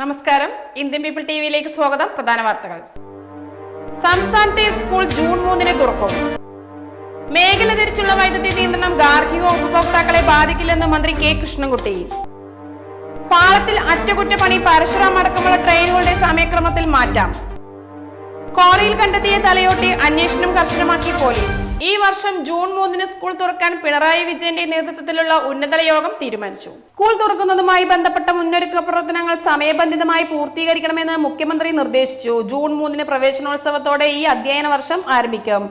നമസ്കാരം. Indian people T വിയിലേക്ക് സ്വാഗതം. പ്രധാന വാർത്തകൾ. സംസ്ഥാനത്തെ സ്കൂൾ ജൂൺ മൂന്നിന് തുറക്കും. മേഖല തിരിച്ചുള്ള വൈദ്യുതി നിയന്ത്രണം ഗാർഹിക ഉപഭോക്താക്കളെ ബാധിക്കില്ലെന്ന് മന്ത്രി കെ കൃഷ്ണൻകുട്ടി. പാളത്തിൽ അറ്റകുറ്റപ്പണി പരശുറാം അടക്കമുള്ള ട്രെയിനുകളുടെ സമയക്രമത്തിൽ മാറ്റാം. കോറിയിൽ കണ്ടെത്തിയ തലയോട്ടി അന്വേഷണം കർശനമാക്കി പോലീസ്. ഈ വർഷം ജൂൺ മൂന്നിന് സ്കൂൾ തുറക്കാൻ പിണറായി വിജയന്റെ നേതൃത്വത്തിലുള്ള ഉന്നതല യോഗം തീരുമാനിച്ചു. സ്കൂൾ തുറക്കുന്നതുമായി ബന്ധപ്പെട്ട മുന്നൊരുക്ക പ്രവർത്തനങ്ങൾ സമയബന്ധിതമായി പൂർത്തീകരിക്കണമെന്ന് മുഖ്യമന്ത്രി നിർദ്ദേശിച്ചു. ജൂൺ മൂന്നിന് പ്രവേശനോത്സവത്തോടെ ഈ അധ്യയന വർഷം ആരംഭിക്കും.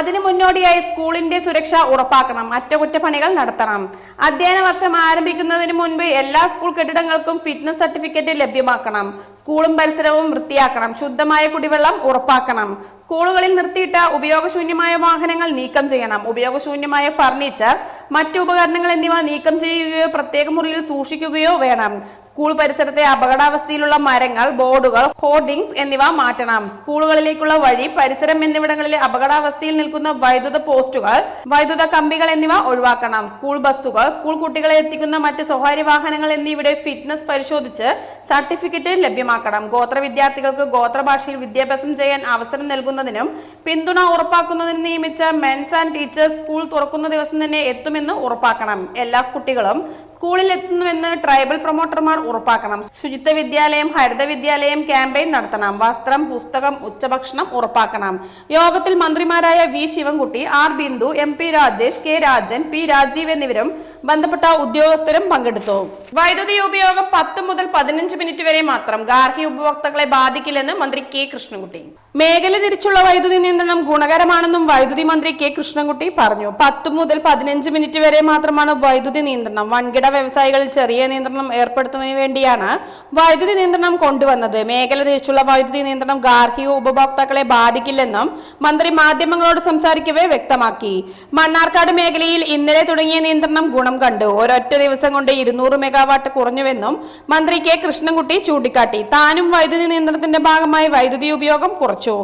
അതിനു മുന്നോടിയായി സ്കൂളിന്റെ സുരക്ഷ ഉറപ്പാക്കണം. അറ്റകുറ്റപ്പണികൾ നടത്തണം. അധ്യയന വർഷം ആരംഭിക്കുന്നതിന് മുൻപ് എല്ലാ സ്കൂൾ കെട്ടിടങ്ങൾക്കും ഫിറ്റ്നസ് സർട്ടിഫിക്കറ്റ് ലഭ്യമാക്കണം. സ്കൂളും പരിസരവും വൃത്തിയാക്കണം. ശുദ്ധമായ കുടിവെള്ളം ഉറപ്പാക്കണം. സ്കൂളുകളിൽ നിർത്തിയിട്ട ഉപയോഗശൂന്യമായ വാഹനങ്ങൾ നീക്കം ചെയ്യണം. ഉപയോഗശൂന്യമായ ഫർണിച്ചർ മറ്റു ഉപകരണങ്ങൾ എന്നിവ നീക്കം ചെയ്യുകയോ പ്രത്യേക മുറിയിൽ സൂക്ഷിക്കുകയോ വേണം. സ്കൂൾ പരിസരത്തെ അപകടാവസ്ഥയിലുള്ള മരങ്ങൾ ബോർഡുകൾ ഹോർഡിംഗ്സ് എന്നിവ മാറ്റണം. സ്കൂളുകളിലേക്കുള്ള വഴി പരിസരം എന്നിവിടങ്ങളിലെ അപകടാവസ്ഥയിൽ നിൽക്കുന്ന വൈദ്യുത പോസ്റ്റുകൾ വൈദ്യുത കമ്പികൾ എന്നിവ ഒഴിവാക്കണം. സ്കൂൾ ബസ്സുകൾ സ്കൂൾ കുട്ടികളെ എത്തിക്കുന്ന മറ്റ് സ്വകാര്യ വാഹനങ്ങൾ എന്നിവയുടെ ഫിറ്റ്നസ് പരിശോധിച്ച് സർട്ടിഫിക്കറ്റ് ലഭ്യമാക്കണം. ഗോത്ര വിദ്യാർത്ഥികൾക്ക് ഗോത്രഭാഷയിൽ വിദ്യാഭ്യാസം ചെയ്യാൻ അവസരം നൽകുന്നതിനും പിന്തുണ ഉറപ്പാക്കുന്നതിനും നിയമിച്ച മെൻസ് ആൻഡ് ടീച്ചേഴ്സ് സ്കൂൾ തുറക്കുന്ന ദിവസം തന്നെ എത്തുമെന്ന് ഉറപ്പാക്കണം. എല്ലാ കുട്ടികളും സ്കൂളിൽ എത്തുന്നുവെന്ന് ട്രൈബൽ പ്രൊമോട്ടർമാർ ഉറപ്പാക്കണം. ശുചിത്വ വിദ്യാലയം ഹരിത വിദ്യാലയം ക്യാമ്പയിൻ നടത്തണം. വസ്ത്രം പുസ്തകം ഉച്ചഭക്ഷണം ഉറപ്പാക്കണം. യോഗത്തിൽ മന്ത്രിമാരായ V Sivankutty R Bindu M P Rajesh K Rajan P Rajeev എന്നിവരും ബന്ധപ്പെട്ട ഉദ്യോഗസ്ഥരും പങ്കെടുത്തു. വൈദ്യുതി ഉപയോഗം പത്ത് മുതൽ പതിനഞ്ച് മിനിറ്റ് വരെ മാത്രം. ഗാർഹിക ഉപഭോക്താക്കളെ ബാധിക്കില്ലെന്ന് മന്ത്രി കെ കൃഷ്ണൻകുട്ടി. മേഖല തിരിച്ചുള്ള വൈദ്യുതി നിയന്ത്രണം ഗുണകരമാണെന്നും വൈദ്യുതി മന്ത്രി കെ കൃഷ്ണൻകുട്ടി പറഞ്ഞു. പത്ത് മുതൽ പതിനഞ്ച് മിനിറ്റ് വരെ മാത്രമാണ് വൈദ്യുതി നിയന്ത്രണം. വൻകിട വ്യവസായികളിൽ ചെറിയ നിയന്ത്രണം ഏർപ്പെടുത്തുന്നതിന് വേണ്ടിയാണ് വൈദ്യുതി നിയന്ത്രണം കൊണ്ടുവന്നത്. മേഖല തിരിച്ചുള്ള വൈദ്യുതി നിയന്ത്രണം ഗാർഹിക ഉപഭോക്താക്കളെ ബാധിക്കില്ലെന്നും മന്ത്രി മാധ്യമങ്ങളോട് സംസാരിക്കവേ വ്യക്തമാക്കി. മണ്ണാർക്കാട് മേഖലയിൽ ഇന്നലെ തുടങ്ങിയ നിയന്ത്രണം ഗുണം കണ്ടു. ഒരൊറ്റ ദിവസം കൊണ്ട് ഇരുന്നൂറ് മെഗാവാട്ട് കുറഞ്ഞുവെന്നും മന്ത്രി കെ കൃഷ്ണൻകുട്ടി ചൂണ്ടിക്കാട്ടി. താനും വൈദ്യുതി നിയന്ത്രണത്തിന്റെ ഭാഗമായി വൈദ്യുതി ഉപയോഗം കുറച്ചു.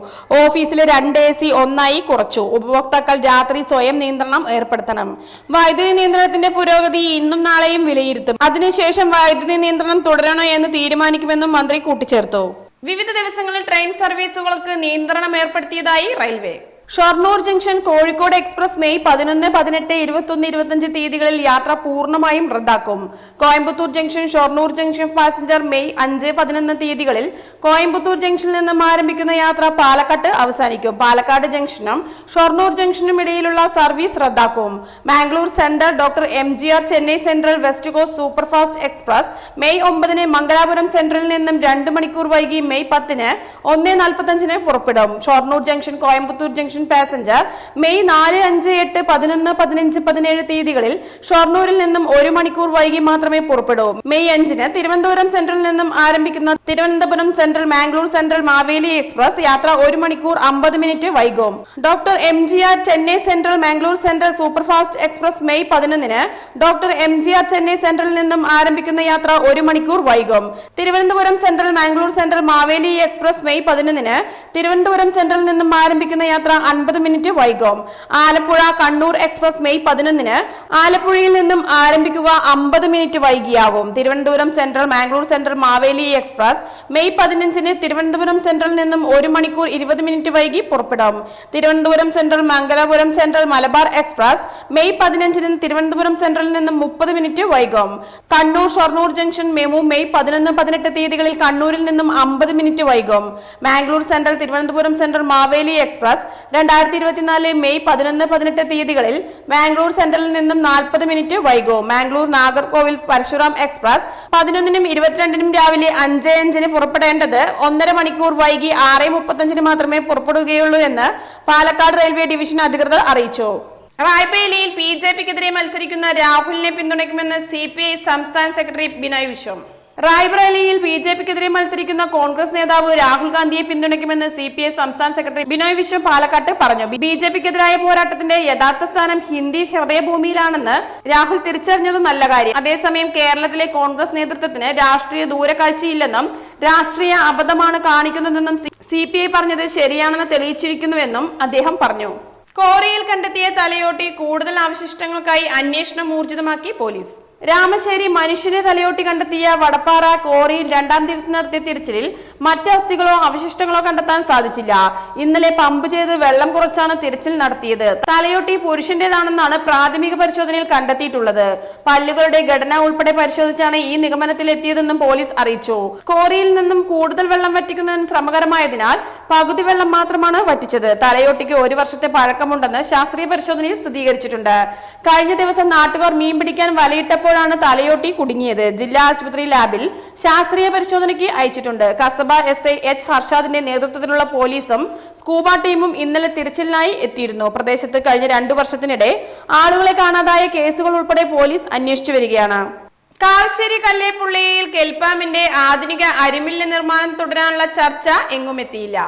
ഓഫീസിലെ രണ്ട് എ സി ഒന്നായി കുറച്ചു. ഉപഭോക്താക്കൾ രാത്രി സ്വയം നിയന്ത്രണം ഏർപ്പെടുത്തണം. വൈദ്യുതി നിയന്ത്രണത്തിന്റെ പുരോഗതി ഇന്നും നാളെയും വിലയിരുത്തും. അതിനുശേഷം വൈദ്യുതി നിയന്ത്രണം തുടരണോ എന്ന് തീരുമാനിക്കുമെന്നും മന്ത്രി കൂട്ടിച്ചേർത്തു. വിവിധ ദിവസങ്ങളിൽ ട്രെയിൻ സർവീസുകൾക്ക് നിയന്ത്രണം ഏർപ്പെടുത്തിയതായി railway. Shoranur junction Kozhikode express May പതിനൊന്ന് പതിനെട്ട് ഇരുപത്തൊന്ന് ഇരുപത്തഞ്ച് തീയതികളിൽ യാത്ര പൂർണമായും റദ്ദാക്കും. Coimbatore junction Shoranur junction passenger May അഞ്ച് പതിനൊന്ന് തീയതികളിൽ കോയമ്പത്തൂർ ജംഗ്ഷനിൽ നിന്നും ആരംഭിക്കുന്ന യാത്ര പാലക്കാട്ട് അവസാനിക്കും. പാലക്കാട് ജംഗ്ഷനും ഷൊർണൂർ ജംഗ്ഷനും ഇടയിലുള്ള സർവീസ് റദ്ദാക്കും. Mangalore centre doctor M G R Chennai central west coast superfast express May ഒമ്പതിന് മംഗലാപുരം സെൻട്രലിൽ നിന്നും രണ്ട് മണിക്കൂർ വൈകി മെയ് പത്തിന് ഒന്ന് നാൽപ്പത്തഞ്ചിന് പുറപ്പെടും. Shoranur junction Coimbatore junction passenger May നാല് അഞ്ച് എട്ട് പതിനൊന്ന് പതിനഞ്ച് പതിനേഴ് തീയതികളിൽ ഷൊർണൂരിൽ നിന്നും ഒരു മണിക്കൂർ വൈകി മാത്രമേ പുറപ്പെടൂ. മെയ് അഞ്ചിന് തിരുവനന്തപുരം സെൻട്രലിൽ നിന്നും ആരംഭിക്കുന്ന Thiruvananthapuram central Mangalore central Maveli express യാത്ര ഒരു മണിക്കൂർ അമ്പത് മിനിറ്റ് വൈകും. Doctor M G R Chennai central Mangalore central superfast express May പതിനൊന്നിന് doctor M G R Chennai സെൻട്രലിൽ നിന്നും ആരംഭിക്കുന്ന യാത്ര ഒരു മണിക്കൂർ വൈകും. Thiruvananthapuram central Mangalore central Maveli express May പതിനൊന്നിന് തിരുവനന്തപുരം സെൻട്രലിൽ നിന്നും ആരംഭിക്കുന്ന യാത്ര അൻപത് മിനിറ്റ് വൈകും. ആലപ്പുഴ കണ്ണൂർ എക്സ്പ്രസ് മെയ് പതിനൊന്നിന് ആലപ്പുഴയിൽ നിന്നും ആരംഭിക്കുക അമ്പത് minute വൈകിയാകും. Thiruvananthapuram central Mangalore central Maveli express May പതിനഞ്ചിന് തിരുവനന്തപുരം സെൻട്രൽ നിന്നും ഒരു മണിക്കൂർ ഇരുപത് മിനിറ്റ് വൈകി പുറപ്പെടും. Thiruvananthapuram central Mangalapuram central Malabar express May പതിനഞ്ചിന് തിരുവനന്തപുരം സെൻട്രലിൽ നിന്നും മുപ്പത് മിനിറ്റ് വൈകും. Kannur Shoranur junction MEMU May പതിനൊന്ന് പതിനെട്ട് തീയതികളിൽ കണ്ണൂരിൽ നിന്നും അമ്പത് മിനിറ്റ് വൈകും. Mangalore central Thiruvananthapuram central Maveli express രണ്ടായിരത്തി ഇരുപത്തിനാല് മെയ് പതിനൊന്ന് പതിനെട്ട് തീയതികളിൽ മാംഗ്ലൂർ സെൻട്രലിൽ നിന്നും നാൽപ്പത് മിനിറ്റ് വൈകും. മാംഗ്ലൂർ നാഗർകോവിൽ പരശുറാം എക്സ്പ്രസ് പതിനൊന്നിനും ഇരുപത്തിരണ്ടിനും രാവിലെ അഞ്ച് അഞ്ചിന് പുറപ്പെടേണ്ടത് ഒന്നര മണിക്കൂർ വൈകി ആറ് മുപ്പത്തഞ്ചിന് മാത്രമേ പുറപ്പെടുകയുള്ളൂ എന്ന് പാലക്കാട് റെയിൽവേ ഡിവിഷൻ അധികൃതർ അറിയിച്ചു. റായ്ബേലിയിൽ ബി ജെ പിക്കെതിരെ മത്സരിക്കുന്ന രാഹുലിനെ പിന്തുണയ്ക്കുമെന്ന് സി പി ഐ സംസ്ഥാന സെക്രട്ടറി ബിനോയ് വിശ്വം. റായ്ബറേലിയിൽ ബി ജെ പിക്കെതിരെ മത്സരിക്കുന്ന കോൺഗ്രസ് നേതാവ് രാഹുൽ ഗാന്ധിയെ പിന്തുണയ്ക്കുമെന്ന് സി പി ഐ സംസ്ഥാന സെക്രട്ടറി ബിനോയ് വിശ്വം പാലക്കാട്ട് പറഞ്ഞു. ബി ജെ പിക്കെതിരായ പോരാട്ടത്തിന്റെ യഥാർത്ഥ സ്ഥാനം ഹിന്ദി ഹൃദയഭൂമിയിലാണെന്ന് രാഹുൽ തിരിച്ചറിഞ്ഞത് നല്ല കാര്യം. അതേസമയം കേരളത്തിലെ കോൺഗ്രസ് നേതൃത്വത്തിന് രാഷ്ട്രീയ ദൂരക്കാഴ്ചയില്ലെന്നും രാഷ്ട്രീയ അബദ്ധമാണ് കാണിക്കുന്നതെന്നും സി പി ഐ പറഞ്ഞത് ശരിയാണെന്ന് തെളിയിച്ചിരിക്കുന്നുവെന്നും അദ്ദേഹം പറഞ്ഞു. കോറിയിൽ കണ്ടെത്തിയ തലയോട്ടി കൂടുതൽ അവശിഷ്ടങ്ങൾക്കായി അന്വേഷണം ഊർജിതമാക്കി പോലീസ്. രാമശ്ശേരി മനുഷ്യരെ തലയോട്ടി കണ്ടെത്തിയ വടപ്പാറ കോറിയിൽ രണ്ടാം ദിവസം നടത്തിയ തിരച്ചിലിൽ മറ്റ് അസ്ഥികളോ അവശിഷ്ടങ്ങളോ കണ്ടെത്താൻ സാധിച്ചില്ല. ഇന്നലെ പമ്പ് ചെയ്ത് വെള്ളം കുറച്ചാണ് തിരച്ചിൽ നടത്തിയത്. തലയോട്ടി പുരുഷന്റേതാണെന്നാണ് പ്രാഥമിക പരിശോധനയിൽ കണ്ടെത്തിയിട്ടുള്ളത്. പല്ലുകളുടെ ഘടന ഉൾപ്പെടെ പരിശോധിച്ചാണ് ഈ നിഗമനത്തിൽ എത്തിയതെന്നും പോലീസ് അറിയിച്ചു. കോറിയിൽ നിന്നും കൂടുതൽ വെള്ളം വറ്റിക്കുന്നതിന് ശ്രമകരമായതിനാൽ പകുതി വെള്ളം മാത്രമാണ് വറ്റിച്ചത്. തലയോട്ടിക്ക് ഒരു വർഷത്തെ പഴക്കമുണ്ടെന്ന് ശാസ്ത്രീയ പരിശോധനയിൽ സ്ഥിരീകരിച്ചിട്ടുണ്ട്. കഴിഞ്ഞ ദിവസം നാട്ടുകാർ മീൻ പിടിക്കാൻ വലയിട്ടപ്പോഴാണ് തലയോട്ടി കുടുങ്ങിയത്. ജില്ലാ ആശുപത്രി ലാബിൽ ശാസ്ത്രീയ പരിശോധനയ്ക്ക് അയച്ചിട്ടുണ്ട്. കസബ എസ് ഐ എച്ച് ഹർഷാദിന്റെ നേതൃത്വത്തിലുള്ള പോലീസും സ്കൂബ ടീമും ഇന്നലെ തിരച്ചിലിനായി എത്തിയിരുന്നു. പ്രദേശത്ത് കഴിഞ്ഞ രണ്ടു വർഷത്തിനിടെ ആളുകളെ കാണാതായ കേസുകൾ ഉൾപ്പെടെ പോലീസ് അന്വേഷിച്ചു വരികയാണ്. കാവശ്ശേരി കല്ലേപ്പുള്ളിയിൽ കെൽപ്പാമിന്റെ ആധുനിക അരിമില്ല നിർമ്മാണം തുടരാനുള്ള ചർച്ച എങ്ങും എത്തിയില്ല.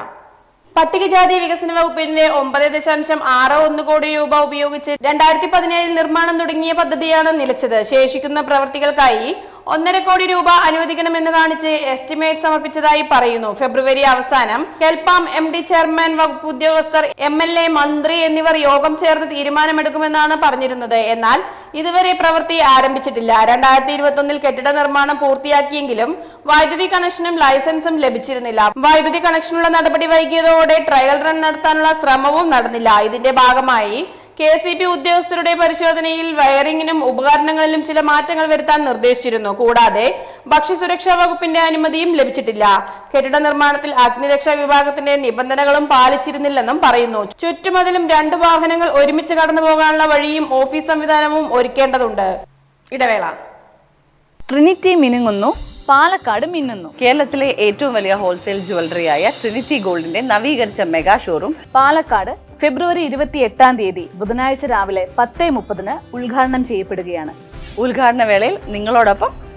പട്ടികജാതി വികസന വകുപ്പിന്റെ ഒമ്പത് ദശാംശം ആറ് ഒന്ന് കോടി രൂപ ഉപയോഗിച്ച് രണ്ടായിരത്തി പതിനേഴിൽ നിർമ്മാണം തുടങ്ങിയ പദ്ധതിയാണ് നിലച്ചത്. ശേഷിക്കുന്ന പ്രവർത്തികൾക്കായി ഒന്നര കോടി രൂപ അനുവദിക്കണമെന്ന് കാണിച്ച് എസ്റ്റിമേറ്റ് സമർപ്പിച്ചതായി പറയുന്നു. ഫെബ്രുവരി അവസാനം കെൽപാം എം ഡി ചെയർമാൻ വകുപ്പ് ഉദ്യോഗസ്ഥർ എം എൽ എ മന്ത്രി എന്നിവർ യോഗം ചേർന്ന് തീരുമാനമെടുക്കുമെന്നാണ് പറഞ്ഞിരുന്നത്. എന്നാൽ ഇതുവരെ പ്രവൃത്തി ആരംഭിച്ചിട്ടില്ല. രണ്ടായിരത്തി ഇരുപത്തി ഒന്നിൽ കെട്ടിട നിർമ്മാണം പൂർത്തിയാക്കിയെങ്കിലും വൈദ്യുതി കണക്ഷനും ലൈസൻസും ലഭിച്ചിരുന്നില്ല. വൈദ്യുതി കണക്ഷനുള്ള നടപടി വൈകിയതോടെ ട്രയൽ റൺ നടത്താനുള്ള ശ്രമവും നടന്നില്ല. ഇതിന്റെ ഭാഗമായി കെ സി ബി ഉദ്യോഗസ്ഥരുടെ പരിശോധനയിൽ വയറിംഗിനും ഉപകരണങ്ങളിലും ചില മാറ്റങ്ങൾ വരുത്താൻ നിർദ്ദേശിച്ചിരുന്നു. കൂടാതെ ഭക്ഷ്യസുരക്ഷാ വകുപ്പിന്റെ അനുമതിയും ലഭിച്ചിട്ടില്ല. കെട്ടിട നിർമ്മാണത്തിൽ അഗ്നിരക്ഷാ വിഭാഗത്തിന്റെ നിബന്ധനകളും പാലിച്ചിരുന്നില്ലെന്നും പറയുന്നു. ചുറ്റുമതിലും രണ്ട് വാഹനങ്ങൾ ഒരുമിച്ച് കടന്നു പോകാനുള്ള വഴിയും ഓഫീസ് സംവിധാനവും ഒരുക്കേണ്ടതുണ്ട്. ഇടവേള. ട്രിനിറ്റി മിനുങ്ങുന്നു പാലക്കാട് മിന്നുന്നു. കേരളത്തിലെ ഏറ്റവും വലിയ ഹോൾസെയിൽ ജുവലറിയായ ട്രിനിറ്റി ഗോൾഡിന്റെ നവീകരിച്ച മെഗാ ഷോറൂം പാലക്കാട് ഫെബ്രുവരി ഇരുപത്തി എട്ടാം തീയതി ബുധനാഴ്ച രാവിലെ പത്തേ മുപ്പതിന് ഉദ്ഘാടനം ചെയ്യപ്പെടുകയാണ്. ഉദ്ഘാടന വേളയിൽ നിങ്ങളോടൊപ്പം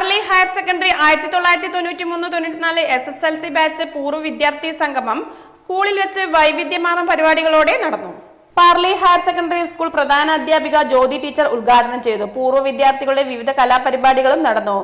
പാർലി ഹയർ സെക്കൻഡറി ആയിരത്തി തൊള്ളായിരത്തി തൊണ്ണൂറ്റി മൂന്ന് തൊണ്ണൂറ്റിനാല് S S L C batch പൂർവ വിദ്യാർത്ഥി സംഗമം സ്കൂളിൽ വെച്ച് വൈവിധ്യമാർന്ന പരിപാടികളോടെ നടന്നു. പാർലി ഹയർ സെക്കൻഡറി സ്കൂൾ പ്രധാന അധ്യാപിക ജ്യോതി ടീച്ചർ ഉദ്ഘാടനം ചെയ്തു. പൂർവ വിദ്യാർത്ഥികളുടെ വിവിധ കലാപരിപാടികളും നടന്നു.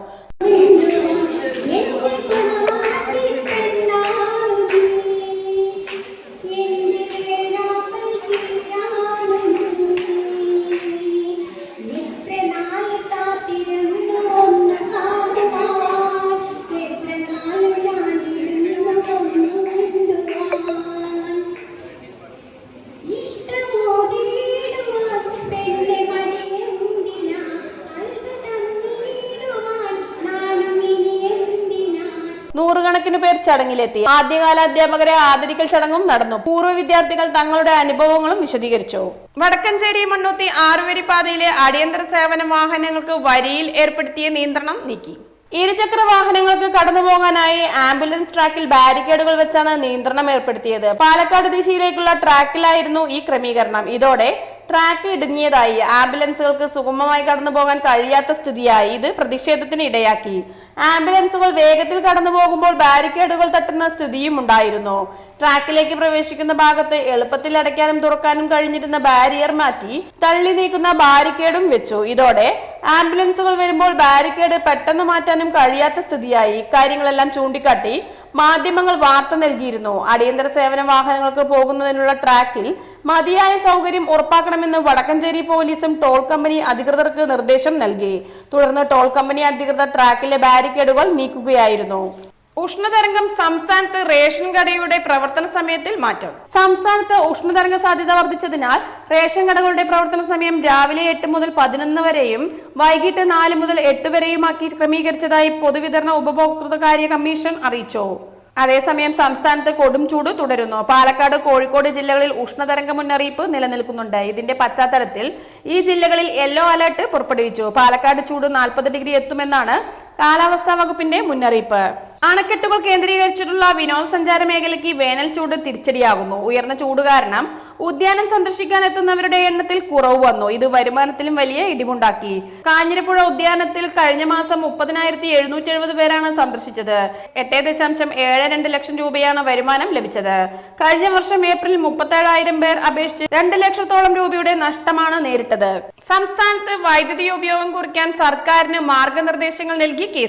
ചടങ്ങിലെത്തി. ആദ്യകാല അധ്യാപകരെ ആദരിക്കൽ ചടങ്ങും നടന്നു. പൂർവ വിദ്യാർത്ഥികൾ തങ്ങളുടെ അനുഭവങ്ങളും വിശദീകരിച്ചു. വടക്കഞ്ചേരി മണ്ണൂത്തി ആറുവരി പാതയിലെ അടിയന്തര സേവന വാഹനങ്ങൾക്ക് വരിയിൽ ഏർപ്പെടുത്തിയ നിയന്ത്രണം നീക്കി. ഇരുചക്ര വാഹനങ്ങൾക്ക് കടന്നു പോകാനായി ആംബുലൻസ് ട്രാക്കിൽ ബാരിക്കേഡുകൾ വെച്ചാണ് നിയന്ത്രണം ഏർപ്പെടുത്തിയത്. പാലക്കാട് ദിശയിലേക്കുള്ള ട്രാക്കിലായിരുന്നു ഈ ക്രമീകരണം. ഇതോടെ ട്രാക്ക് ഇടുങ്ങിയതായി. ആംബുലൻസുകൾക്ക് സുഗമമായി കടന്നു പോകാൻ കഴിയാത്ത സ്ഥിതിയായി ഇത് പ്രതിഷേധത്തിന് ഇടയാക്കി. ആംബുലൻസുകൾ വേഗത്തിൽ കടന്നു പോകുമ്പോൾ ബാരിക്കേഡുകൾ തട്ടുന്ന സ്ഥിതിയും ഉണ്ടായിരുന്നു. ട്രാക്കിലേക്ക് പ്രവേശിക്കുന്ന ഭാഗത്ത് എളുപ്പത്തിൽ അടയ്ക്കാനും തുറക്കാനും കഴിഞ്ഞിരുന്ന ബാരിയർ മാറ്റി തള്ളി നീക്കുന്ന ബാരിക്കേഡും വെച്ചു. ഇതോടെ ആംബുലൻസുകൾ വരുമ്പോൾ ബാരിക്കേഡ് പെട്ടെന്ന് മാറ്റാനും കഴിയാത്ത സ്ഥിതിയായി. കാര്യങ്ങളെല്ലാം ചൂണ്ടിക്കാട്ടി മാധ്യമങ്ങൾ വാർത്ത നൽകിയിരുന്നു. അടിയന്തര സേവന വാഹനങ്ങൾക്ക് പോകുന്നതിനുള്ള ട്രാക്കിൽ മതിയായ സൗകര്യം ഉറപ്പാക്കണമെന്ന് വടക്കഞ്ചേരി പോലീസും ടോൾ കമ്പനി അധികൃതർക്ക് നിർദ്ദേശം നൽകി. തുടർന്ന് ടോൾ കമ്പനി അധികൃതർ ട്രാക്കിലെ ബാരിക്കേഡുകൾ നീക്കുകയായിരുന്നു. ഉഷ്ണതരംഗം സംസ്ഥാനത്ത് റേഷൻ കടയുടെ പ്രവർത്തന സമയത്തിൽ മാറ്റം. സംസ്ഥാനത്ത് ഉഷ്ണതരംഗ സാധ്യത വർദ്ധിച്ചതിനാൽ റേഷൻ കടകളുടെ പ്രവർത്തന സമയം രാവിലെ എട്ട് മുതൽ പതിനൊന്ന് വരെയും വൈകിട്ട് നാല് മുതൽ എട്ട് വരെയുമാക്കി ക്രമീകരിച്ചതായി പൊതുവിതരണ ഉപഭോക്തൃകാര്യ കമ്മീഷൻ അറിയിച്ചു. അതേസമയം സംസ്ഥാനത്ത് കൊടും ചൂട് തുടരുന്നു. പാലക്കാട് കോഴിക്കോട് ജില്ലകളിൽ ഉഷ്ണതരംഗ മുന്നറിയിപ്പ് നിലനിൽക്കുന്നുണ്ട്. ഇതിന്റെ പശ്ചാത്തലത്തിൽ ഈ ജില്ലകളിൽ യെല്ലോ അലർട്ട് പുറപ്പെടുവിച്ചു. പാലക്കാട് ചൂട് നാൽപ്പത് ഡിഗ്രി എത്തുമെന്നാണ് കാലാവസ്ഥാ വകുപ്പിന്റെ മുന്നറിയിപ്പ്. അണക്കെട്ടുകൾ കേന്ദ്രീകരിച്ചിട്ടുള്ള വിനോദസഞ്ചാര മേഖലയ്ക്ക് വേനൽ ചൂട് തിരിച്ചടിയാകുന്നു. ഉയർന്ന ചൂട് കാരണം ഉദ്യാനം സന്ദർശിക്കാൻ എത്തുന്നവരുടെ എണ്ണത്തിൽ കുറവ് വന്നു. ഇത് വരുമാനത്തിലും വലിയ ഇടിവുണ്ടാക്കി. കാഞ്ഞിരപ്പുഴ ഉദ്യാനത്തിൽ കഴിഞ്ഞ മാസം മുപ്പതിനായിരത്തി എഴുന്നൂറ്റി എഴുപത് പേരാണ് സന്ദർശിച്ചത്. എട്ട് ദശാംശം ഏഴ് രണ്ട് ലക്ഷം രൂപയാണ് വരുമാനം ലഭിച്ചത്. കഴിഞ്ഞ വർഷം ഏപ്രിൽ മുപ്പത്തേഴായിരം പേർ അപേക്ഷിച്ച് രണ്ട് ലക്ഷത്തോളം രൂപയുടെ നഷ്ടമാണ് നേരിട്ടത്. സംസ്ഥാനത്ത് വൈദ്യുതി ഉപയോഗം കുറിക്കാൻ സർക്കാരിന് മാർഗനിർദ്ദേശങ്ങൾ നൽകി കെ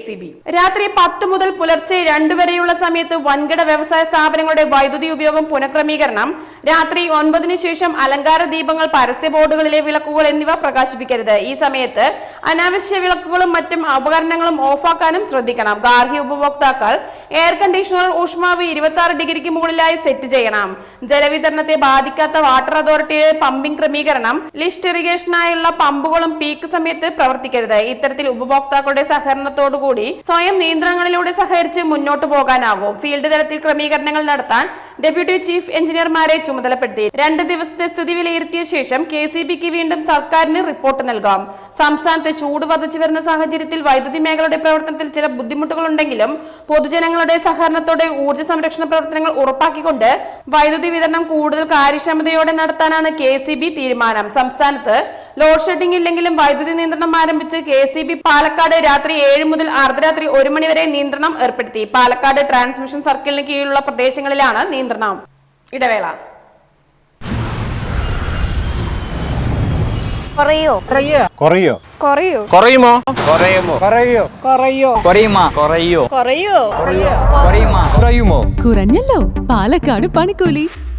രാത്രി പത്ത് മുതൽ പുലർച്ചെ രണ്ട് വരെയുള്ള സമയത്ത് വൻകിട വ്യവസായ സ്ഥാപനങ്ങളുടെ വൈദ്യുതി ഉപയോഗം പുനഃക്രമീകരണം രാത്രി ഒൻപതിനു ശേഷം അലങ്കാര ദീപങ്ങൾ പരസ്യ ബോർഡുകളിലെ വിളക്കുകൾ എന്നിവ പ്രകാശിപ്പിക്കരുത്. ഈ സമയത്ത് അനാവശ്യ വിളക്കുകളും മറ്റും ഉപകരണങ്ങളും ഓഫാക്കാനും ശ്രദ്ധിക്കണം. ഗാർഹിക ഉപഭോക്താക്കൾ എയർ കണ്ടീഷണർ ഊഷ്മാവ് ഇരുപത്തി ആറ് ഡിഗ്രിക്ക് മുകളിലായി സെറ്റ് ചെയ്യണം. ജലവിതരണത്തെ ബാധിക്കാത്ത വാട്ടർ അതോറിറ്റിയുടെ പമ്പിംഗ് ക്രമീകരണം ലിസ്റ്റ് ഇറിഗേഷനായുള്ള പമ്പുകളും പീക്ക് സമയത്ത് പ്രവർത്തിക്കരുത്. ഇത്തരത്തിൽ ഉപഭോക്താക്കളുടെ സഹകരണത്തോടുകൂടി സ്വയം നിയന്ത്രണങ്ങളിലൂടെ സഹകരിച്ച് മുന്നോട്ട് പോകാനാവും. ഫീൽഡ് തലത്തിൽ ക്രമീകരണങ്ങൾ നടത്താൻ ഡെപ്യൂട്ടി ചീഫ് എഞ്ചിനീയർമാരെ ചുമതലപ്പെടുത്തി. രണ്ട് ദിവസത്തെ സ്ഥിതി വിലയിരുത്തിയ ശേഷം കെ സി ബിക്ക് വീണ്ടും സർക്കാരിന് റിപ്പോർട്ട് നൽകാം. സംസ്ഥാനത്ത് ചൂട് വർദ്ധിച്ചു വരുന്ന സാഹചര്യത്തിൽ വൈദ്യുതി മേഖലയുടെ പ്രവർത്തനത്തിൽ ചില ബുദ്ധിമുട്ടുകളുണ്ടെങ്കിലും പൊതുജനങ്ങളുടെ സഹകരണത്തോടെ ഊർജ സംരക്ഷണ പ്രവർത്തനങ്ങൾ ഉറപ്പാക്കിക്കൊണ്ട് വൈദ്യുതി വിതരണം കൂടുതൽ കാര്യക്ഷമതയോടെ നടത്താനാണ് കെ സി ബി തീരുമാനം. സംസ്ഥാനത്ത് ലോഡ് ഷെഡിംഗ് ഇല്ലെങ്കിലും വൈദ്യുതി നിയന്ത്രണം ആരംഭിച്ച് കെ സി ബി പാലക്കാട് രാത്രി ഏഴ് മുതൽ അർദ്ധരാത്രി ഒരു മണിവരെ നിയന്ത്രണം ഏർപ്പെടുത്തി. പാലക്കാട് ട്രാൻസ്മിഷൻ സർക്കിളിന് കീഴിലുള്ള പ്രദേശങ്ങളിലാണ് നിയന്ത്രണം. ഇടവേള. കുറയോ? കുറയോ? കുറയോ? കുറയുമോ? കുറയുമോ? കുറയോ? കുറയുമോ? കുറയോ? കുറയോ? കുറയുമോ? കുറയുമോ? കുറഞ്ഞല്ലോ. പാലക്കാട് പണിക്കൂലി.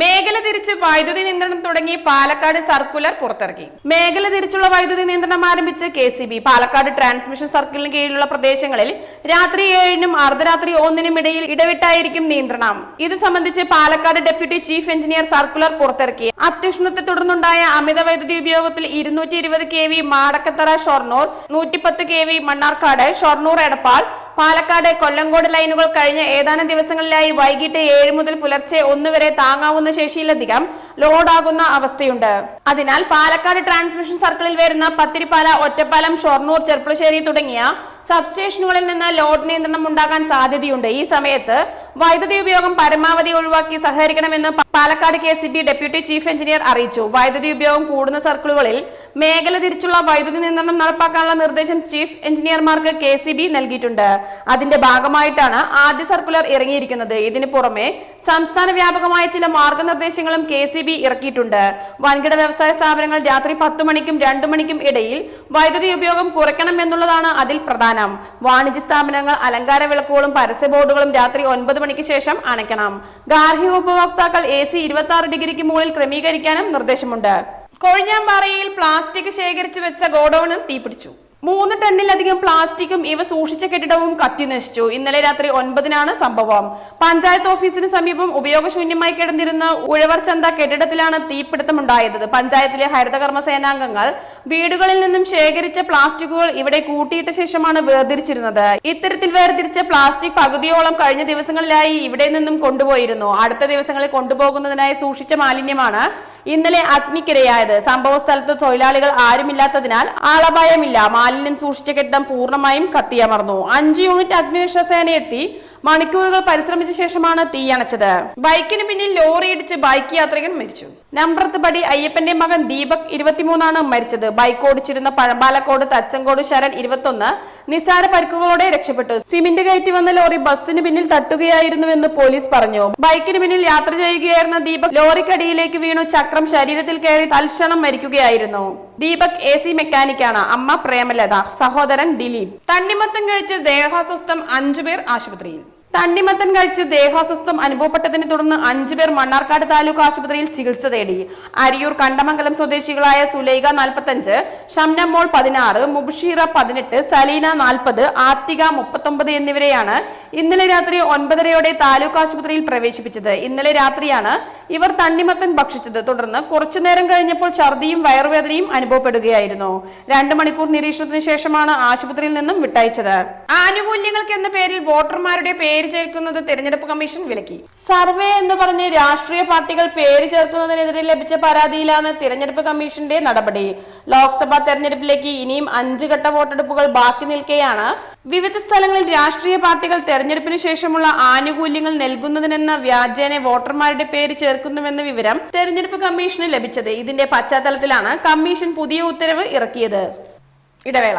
മേഖല തിരിച്ച് വൈദ്യുതി നിയന്ത്രണം തുടങ്ങി പാലക്കാട് സർക്കുലർ പുറത്തിറക്കി. മേഖല തിരിച്ചുള്ള വൈദ്യുതി നിയന്ത്രണം ആരംഭിച്ച് K C B Palakkad transmission സർക്കിളിന് കീഴിലുള്ള പ്രദേശങ്ങളിൽ രാത്രി ഏഴിനും അർദ്ധരാത്രി ഒന്നിനും ഇടയിൽ ഇടവിട്ടായിരിക്കും നിയന്ത്രണം. ഇത് സംബന്ധിച്ച് Palakkad deputy chief engineer circular പുറത്തിറക്കി. അത്യുഷ്ണത്തെ തുടർന്നുണ്ടായ അമിത വൈദ്യുതി ഉപയോഗത്തിൽ ഇരുന്നൂറ്റി ഇരുപത് കെ വി മാടക്കത്തറ ഷൊർണൂർ നൂറ്റിപ്പത്ത് കെ വി മണ്ണാർക്കാട് ഷൊർണൂർ എടപ്പാൾ പാലക്കാട് കൊല്ലങ്കോട് ലൈനുകൾ കഴിഞ്ഞ ഏതാനും ദിവസങ്ങളിലായി വൈകിട്ട് ഏഴ് മുതൽ പുലർച്ചെ ഒന്ന് വരെ താങ്ങാവുന്ന ശേഷിയിലധികം ലോഡാകുന്ന അവസ്ഥയുണ്ട്. അതിനാൽ പാലക്കാട് ട്രാൻസ്മിഷൻ സർക്കിളിൽ വരുന്ന പത്തിരിപ്പാല ഒറ്റപ്പാലം ഷൊർണൂർ ചെർപ്പുളശ്ശേരി തുടങ്ങിയ സബ്സ്റ്റേഷനുകളിൽ നിന്ന് ലോഡ് നിയന്ത്രണം ഉണ്ടാകാൻ സാധ്യതയുണ്ട്. ഈ സമയത്ത് വൈദ്യുതി ഉപയോഗം പരമാവധി ഒഴിവാക്കി സഹകരിക്കണമെന്ന് Palakkad K deputy chief engineer അറിയിച്ചു. വൈദ്യുതി ഉപയോഗം കൂടുന്ന സർക്കിളുകളിൽ മേഖല തിരിച്ചുള്ള വൈദ്യുതി നിയന്ത്രണം നടപ്പാക്കാനുള്ള നിർദ്ദേശം ചീഫ് എഞ്ചിനീയർമാർക്ക് കെ നൽകിയിട്ടുണ്ട്. അതിന്റെ ഭാഗമായിട്ടാണ് ആദ്യ സർക്കുലർ ഇറങ്ങിയിരിക്കുന്നത്. ഇതിന് പുറമെ സംസ്ഥാന വ്യാപകമായ ചില മാർഗനിർദ്ദേശങ്ങളും കെ ഇറക്കിയിട്ടുണ്ട്. വൻകിട വ്യവസായ സ്ഥാപനങ്ങൾ രാത്രി പത്ത് മണിക്കും രണ്ടു മണിക്കും ഇടയിൽ വൈദ്യുതി ഉപയോഗം കുറയ്ക്കണം എന്നുള്ളതാണ് അതിൽ പ്രധാനം. വാണിജ്യ സ്ഥാപനങ്ങൾ അലങ്കാര വിളക്കുകളും പരസ്യ ബോർഡുകളും രാത്രി ഒൻപത് മണിക്ക് ശേഷം അണയ്ക്കണം. ഗാർഹിക ഉപഭോക്താക്കൾ എ സി ഇരുപത്തി ഡിഗ്രിക്ക് മുകളിൽ ക്രമീകരിക്കാനും നിർദ്ദേശമുണ്ട്. കൊഴിഞ്ഞാമ്പാറയിൽ പ്ലാസ്റ്റിക് ശേഖരിച്ചു വെച്ച ഗോഡൌണും തീപിടിച്ചു മൂന്ന് ടണ്ണിലധികം പ്ലാസ്റ്റിക്കും ഇവ സൂക്ഷിച്ച കെട്ടിടവും കത്തി നശിച്ചു. ഇന്നലെ രാത്രി ഒൻപതിനാണ് സംഭവം. പഞ്ചായത്ത് ഓഫീസിന് സമീപം ഉപയോഗശൂന്യമായി കിടന്നിരുന്ന ഉഴവർ ചന്ത കെട്ടിടത്തിലാണ് തീപിടുത്തമുണ്ടായത്. പഞ്ചായത്തിലെ ഹരിതകർമ്മ സേനാംഗങ്ങൾ വീടുകളിൽ നിന്നും ശേഖരിച്ച പ്ലാസ്റ്റിക്കുകൾ ഇവിടെ കൂട്ടിയിട്ട ശേഷമാണ് വേർതിരിച്ചിരുന്നത്. ഇത്തരത്തിൽ വേർതിരിച്ച പ്ലാസ്റ്റിക് പകുതിയോളം കഴിഞ്ഞ ദിവസങ്ങളിലായി ഇവിടെ നിന്നും കൊണ്ടുപോയിരുന്നു. അടുത്ത ദിവസങ്ങളിൽ കൊണ്ടുപോകുന്നതിനായി സൂക്ഷിച്ച മാലിന്യമാണ് ഇന്നലെ അഗ്നിക്കിരയായത്. സംഭവ സ്ഥലത്ത് തൊഴിലാളികൾ ആരുമില്ലാത്തതിനാൽ ആളപായമില്ല. മാലിന്യം സൂക്ഷിച്ച കെട്ടിടം പൂർണമായും കത്തിയമർന്നു. അഞ്ച് യൂണിറ്റ് അഗ്നിരക്ഷാ സേന എത്തി മണിക്കൂറുകൾ പരിശ്രമിച്ച ശേഷമാണ് തീയണച്ചത് ബൈക്കിന് പിന്നിൽ ലോറി ഇടിച്ച് ബൈക്ക് യാത്രികൻ മരിച്ചു. നമ്പ്രത്ത് പടി അയ്യപ്പന്റെ മകൻ ദീപക് ഇരുപത്തിമൂന്നാണ് മരിച്ചത്. ബൈക്ക് ഓടിച്ചിരുന്ന പഴമ്പാലക്കോട് തച്ചങ്കോട് ശരൺ ഇരുപത്തൊന്ന് നിസാര പരിക്കുകളോടെ രക്ഷപ്പെട്ടു. സിമന്റ് കയറ്റി വന്ന ലോറി ബസ്സിന് പിന്നിൽ തട്ടുകയായിരുന്നുവെന്ന് പോലീസ് പറഞ്ഞു. ബൈക്കിന് പിന്നിൽ യാത്ര ചെയ്യുകയായിരുന്ന ദീപക് ലോറിക്കടിയിലേക്ക് വീണു. ചക്രം ശരീരത്തിൽ കയറി തൽക്ഷണം മരിക്കുകയായിരുന്നു. ദീപക് എ സി മെക്കാനിക്കാണ്. അമ്മ പ്രേമലത. സഹോദരൻ ദിലീപ്. തണ്ണിമത്തം കഴിച്ച് ദേഹാസ്വസ്ഥം അഞ്ചുപേർ ആശുപത്രിയിൽ. തണ്ണിമത്തൻ കഴിച്ച് ദേഹാസ്വസ്ഥം അനുഭവപ്പെട്ടതിനെ തുടർന്ന് അഞ്ചുപേർ മണ്ണാർക്കാട് താലൂക്ക് ആശുപത്രിയിൽ ചികിത്സ തേടി. അരിയൂർ കണ്ടമംഗലം സ്വദേശികളായ സുലൈഖ നാൽപ്പത്തഞ്ച് ഷംനമോൾ പതിനാറ് മുബഷീറ പതിനെട്ട് സലീന നാൽപ്പത് ആർത്തിക മുപ്പത്തൊമ്പത് എന്നിവരെയാണ് ഇന്നലെ രാത്രി ഒൻപതരയോടെ താലൂക്ക് ആശുപത്രിയിൽ പ്രവേശിപ്പിച്ചത്. ഇന്നലെ രാത്രിയാണ് ഇവർ തണ്ണിമത്തൻ ഭക്ഷിച്ചത്. തുടർന്ന് കുറച്ചുനേരം കഴിഞ്ഞപ്പോൾ ഛർദിയും വയറുവേദനയും അനുഭവപ്പെടുകയായിരുന്നു. രണ്ടു മണിക്കൂർ നിരീക്ഷണത്തിന് ശേഷമാണ് ആശുപത്രിയിൽ നിന്നും വിട്ടയച്ചത്. ആനുകൂല്യങ്ങൾക്ക് എന്ന പേരിൽ വോട്ടർമാരുടെ പേര് ചേർക്കുന്നത് തെരഞ്ഞെടുപ്പ് കമ്മീഷൻ വിലക്കി. സർവേ എന്ന് പറഞ്ഞ് രാഷ്ട്രീയ പാർട്ടികൾ പേര് ചേർക്കുന്നതിനെതിരെ ലഭിച്ച പരാതിയിലാണ് തിരഞ്ഞെടുപ്പ് കമ്മീഷന്റെ നടപടി. ലോക്സഭാ തെരഞ്ഞെടുപ്പിലേക്ക് ഇനിയും അഞ്ച് ഘട്ട വോട്ടെടുപ്പുകൾ ബാക്കി നിൽക്കെയാണ്. വിവിധ സ്ഥലങ്ങളിൽ രാഷ്ട്രീയ പാർട്ടികൾ തെരഞ്ഞെടുപ്പിന് ശേഷമുള്ള ആനുകൂല്യങ്ങൾ നൽകുന്നതിനെന്ന വ്യാജേന വോട്ടർമാരുടെ പേര് ചേർക്കുന്നുവെന്ന വിവരം തെരഞ്ഞെടുപ്പ് കമ്മീഷന് ലഭിച്ചത്. ഇതിന്റെ പശ്ചാത്തലത്തിലാണ് കമ്മീഷൻ പുതിയ ഉത്തരവ് ഇറക്കിയത്. ഇടവേള.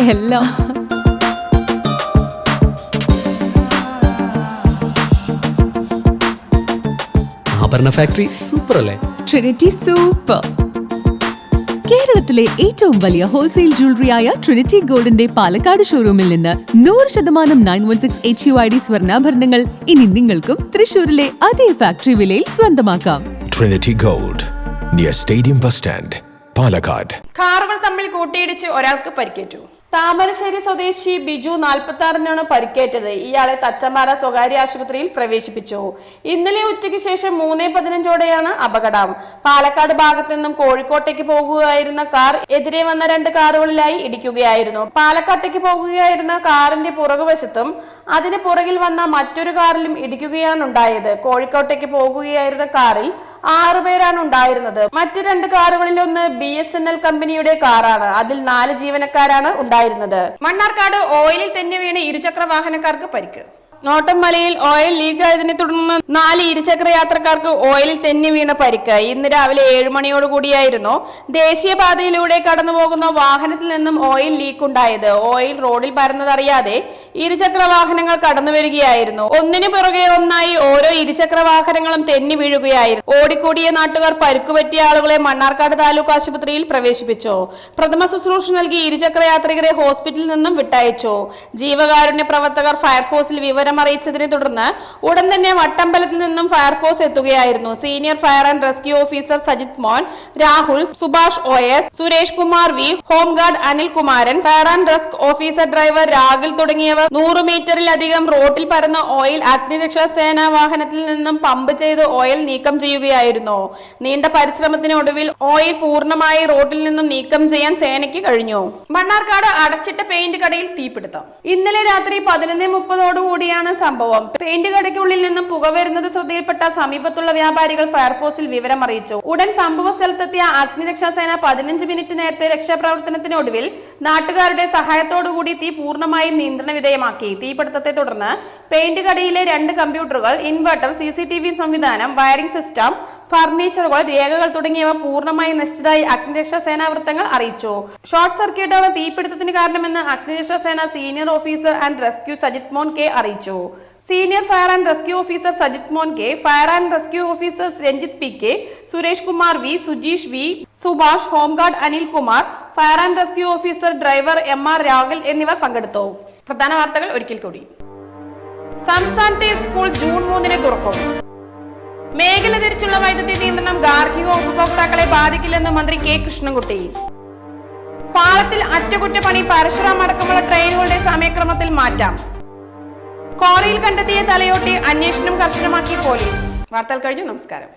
എല്ലാം. ആഭരണ ഫാക്ടറി സൂപ്പർ അല്ലേ? ട്രിനിറ്റി സൂപ്പർ കേരളത്തിലെ ഏറ്റവും വലിയ ഹോൾസെയിൽ ജ്വല്ലറിയായ ട്രിനിറ്റി ഗോൾഡിന്റെ പാലക്കാട് ഷോറൂമിൽ നിന്ന് നൂറ് ശതമാനം nine one six H U I D സ്വർണാഭരണങ്ങൾ ഇനി നിങ്ങൾക്കും തൃശൂരിലെ അതേ ഫാക്ടറി വിലയിൽ സ്വന്തമാക്കാം. Trinity gold near Stadium Bus Stand, Palakkad. കാറുകൾ തമ്മിൽ കൂട്ടിയിടിച്ച് ഒരാൾക്ക് പരിക്കേറ്റു. താമരശ്ശേരി സ്വദേശി ബിജു നാൽപ്പത്തി ആറിനാണ് പരിക്കേറ്റത്. ഇയാളെ തച്ചമ്പാറ സ്വകാര്യ ആശുപത്രിയിൽ പ്രവേശിപ്പിച്ചു. ഇന്നലെ ഉച്ചയ്ക്ക് ശേഷം മൂന്നേ പതിനഞ്ചോടെയാണ് അപകടം. പാലക്കാട് ഭാഗത്ത് നിന്നും കോഴിക്കോട്ടേക്ക് പോകുകയായിരുന്ന കാർ എതിരെ വന്ന രണ്ട് കാറുകളിലായി ഇടിക്കുകയായിരുന്നു. പാലക്കാട്ടേക്ക് പോകുകയായിരുന്ന കാറിന്റെ പുറകുവശത്തും അതിന് പുറകിൽ വന്ന മറ്റൊരു കാറിലും ഇടിക്കുകയാണ് ഉണ്ടായത് കോഴിക്കോട്ടേക്ക് പോകുകയായിരുന്ന കാറിൽ ആറുപേരാണ് ഉണ്ടായിരുന്നത്. മറ്റു രണ്ട് കാറുകളിൽ ഒന്ന് ബി എസ് എൻ എൽ കമ്പനിയുടെ കാറാണ്. അതിൽ നാല് ജീവനക്കാരാണ് ഉണ്ടായിരുന്നത്. മണ്ണാർക്കാട് ഓയിലിൽ തന്നെ വീണ് ഇരുചക്ര വാഹനക്കാർക്ക് പരിക്ക്. നോട്ടംമലയിൽ ഓയിൽ ലീക്ക് ആയതിനെ തുടർന്ന് നാല് ഇരുചക്ര യാത്രക്കാർക്ക് ഓയിലിൽ തെന്നി വീണ പരിക്ക്. ഇന്ന് രാവിലെ ഏഴ് മണിയോട് കൂടിയായിരുന്നു. ദേശീയപാതയിലൂടെ കടന്നുപോകുന്ന വാഹനത്തിൽ നിന്നും ഓയിൽ ലീക്ക് ഉണ്ടായത് ഓയിൽ റോഡിൽ പരന്നതറിയാതെ ഇരുചക്ര വാഹനങ്ങൾ കടന്നു വരികയായിരുന്നു ഒന്നിനു പുറകെ ഒന്നായി ഓരോ ഇരുചക്ര വാഹനങ്ങളും തെന്നി വീഴുകയായിരുന്നു. ഓടിക്കൂടിയ നാട്ടുകാർ പരുക്കുപറ്റിയ ആളുകളെ മണ്ണാർക്കാട് താലൂക്ക് ആശുപത്രിയിൽ പ്രവേശിപ്പിച്ചു. പ്രഥമ ശുശ്രൂഷ നൽകി ഇരുചക്ര യാത്രികരെ ഹോസ്പിറ്റലിൽ നിന്നും വിട്ടയച്ചു. ജീവകാരുണ്യ പ്രവർത്തകർ ഫയർഫോഴ്സിൽ വിവരം അറിയിച്ചതിനെ തുടർന്ന് ഉടൻ തന്നെ വട്ടമ്പലത്തിൽ നിന്നും ഫയർഫോഴ്സ് എത്തുകയായിരുന്നു. Senior fire and rescue officer Sajith Mon Rahul Subhash O S Suresh Kumar V home guard Anil Kumaran fire and rescue officer driver Rahul തുടങ്ങിയവർ നൂറ് മീറ്ററിലധികം റോഡിൽ പരന്ന ഓയിൽ അഗ്നിരക്ഷാ സേനാ വാഹനത്തിൽ നിന്നും പമ്പ് ചെയ്ത് ഓയിൽ നീക്കം ചെയ്യുകയായിരുന്നു. നീണ്ട പരിശ്രമത്തിനൊടുവിൽ ഓയിൽ പൂർണമായി റോഡിൽ നിന്നും നീക്കം ചെയ്യാൻ സേനയ്ക്ക് കഴിഞ്ഞു. മണ്ണാർക്കാട് അടച്ചിട്ട പെയിന്റ് കടയിൽ തീപിടുത്തം. ഇന്നലെ രാത്രി പതിനൊന്ന് മുപ്പതോടുകൂടിയാണ് സമയത്താണ് സംഭവം? പെയിന്റ് കടയ്ക്കുള്ളിൽ നിന്നും പുക വരുന്നത് ശ്രദ്ധയിൽപ്പെട്ട സമീപത്തുള്ള വ്യാപാരികൾ ഫയർഫോഴ്സിൽ വിവരം അറിയിച്ചു. ഉടൻ സംഭവ സ്ഥലത്തെത്തിയ അഗ്നിരക്ഷാസേന പതിനഞ്ച് മിനിറ്റ് നേരത്തെ രക്ഷാപ്രവർത്തനത്തിനൊടുവിൽ നാട്ടുകാരുടെ സഹായത്തോടുകൂടി തീ പൂർണമായും നിയന്ത്രണ വിധേയമാക്കി. തീപിടുത്തത്തെ തുടർന്ന് പെയിന്റ് കടയിലെ രണ്ട് കമ്പ്യൂട്ടറുകൾ ഇൻവെർട്ടർ സി സംവിധാനം വയറിംഗ് സിസ്റ്റം ഫർണിച്ചറുകൾ രേഖകൾ തുടങ്ങിയവ പൂർണമായും നശിച്ചതായി അഗ്നിരക്ഷാ സേനാ വൃത്തങ്ങൾ അറിയിച്ചു. ഷോർട്ട് സർക്യൂട്ടാണ് തീപിടുത്തത്തിന് കാരണമെന്ന് അഗ്നിരക്ഷാ സേന senior officer and rescue Sajith Mon K അറിയിച്ചു. Senior fire and rescue officer Sajith Mon K fire and rescue officers Ranjith P K Suresh Kumar V Sujeesh V Subhash home guard Anil Kumar fire and rescue officer driver M R Rahul എന്നിവർ പങ്കെടുത്തു. പ്രധാന വാർത്തകൾ ഒരിക്കൽ കൂടി. സംസ്ഥാനത്തെ school June മൂന്നിന് തുറക്കും. മേഖല തിരിച്ചുള്ള വൈദ്യുതി നിയന്ത്രണം ഗാർഹിക ഉപഭോക്താക്കളെ ബാധിക്കില്ലെന്ന് മന്ത്രി കെ കൃഷ്ണൻകുട്ടി. പാളത്തിൽ അറ്റകുറ്റപ്പണി പരശുറാം അടക്കമുള്ള ട്രെയിനുകളുടെ സമയക്രമത്തിൽ മാറ്റാം. കോറിയിൽ കണ്ടെത്തിയ തലയോട്ടി അന്വേഷണം കർശനമാക്കി പോലീസ് വാർത്തകൾ കഴിഞ്ഞു നമസ്കാരം.